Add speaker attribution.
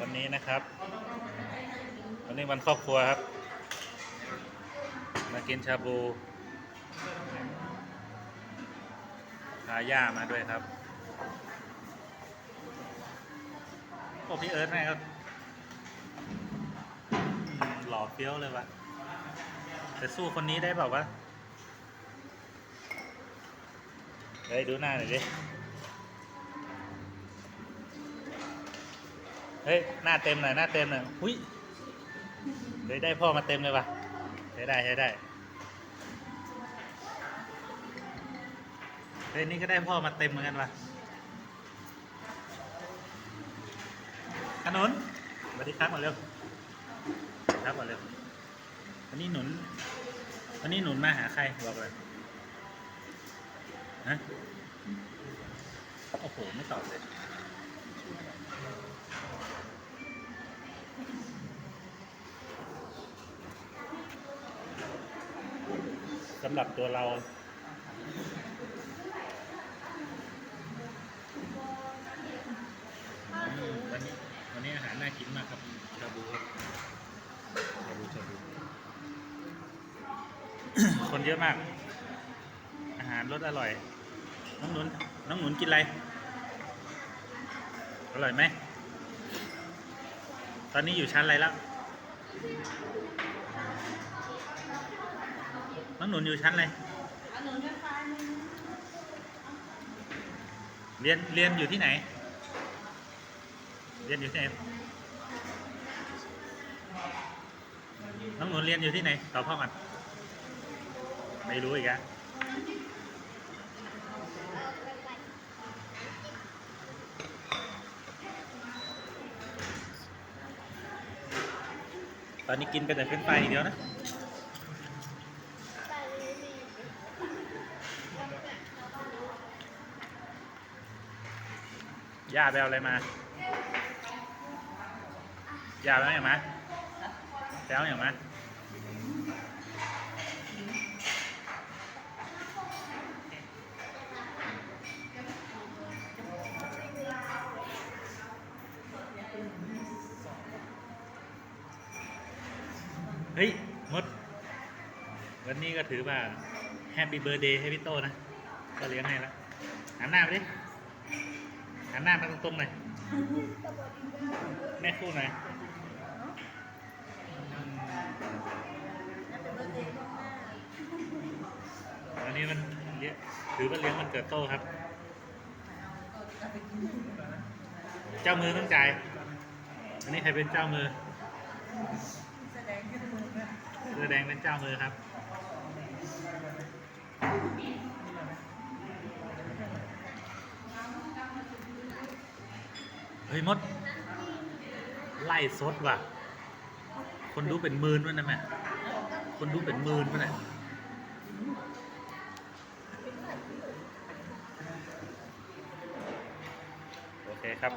Speaker 1: วันนี้นะครับ วันนี้วันครอบครัวครับ มากินชาบูพาย่ามาด้วยครับโอ้พี่เอิร์ธแม่งก็อืมหล่อเฟี้ยวเลยวะแต่สู้คนนี้ได้เปล่าวะเฮ้ยดูหน้าหน่อยดิ เฮ้ย หน้าเต็มหน่อย หน้าเต็มหน่อยหุ้ยเฮ้ยได้พ่อมาเต็มเลยวะใช้ได้ใช้ได้เฮ้ยนี่ก็ได้พ่อมาเต็มเหมือนกันวะขนุนสวัสดีครับมดเร็วครับมดเร็ววันนี้หนุนวันนี้หนุนมาหาใครบอกเลยฮะโอ้โห ไม่ตอบเลยำหรับตัวเราอืมวันนี้วันนี้อาหารน่ากินมากครับชาบูครับชาบูชาบูคนเยอะมาก อาหารรสอร่อย น้องหนุนน้องหนุนกินอะไร อร่อยไหม ตอนนี้อยู่ชั้นอะไรแล้ว น้องหนุนอยู่ชั้นอะไรเรียนเรียนอยู่ที่ไหน เรียนอยู่ที่ไหน น้องหนุนเรียนอยู่ที่ไหนตอบพ่อกันไม่รู้อีกอะตอนนี้กินไปแต่เฟรนฟรายอย่างเดียวนะ ย่าไปเอาอะไรมาย่าไปเอาอย่างมาไปเอาอย่างมาเฮ้ยมด วันนี้ก็ถือว่าแฮปปี้เบ t ร์เดย์ให้พี่โตนะ ก็เลี้ยงให้แล้วหันหน้าไปดิ หันหน้ามาตรงๆหน่อยแม่คู่หน่อยวันนี้มันเลี้ยถือว่าเลี้ยงมันเกิดโตครับ เจ้ามือต้องจ่าย อันนี้ใครเป็นเจ้ามือ เสื้อแดงเป็นเจ้ามือครับ เฮ้ยมด ไล่สดว่ะ คนดูเป็นหมื่นวะนะแม่ คนดูเป็นหมื่นวะเนี่ยโอเคครับ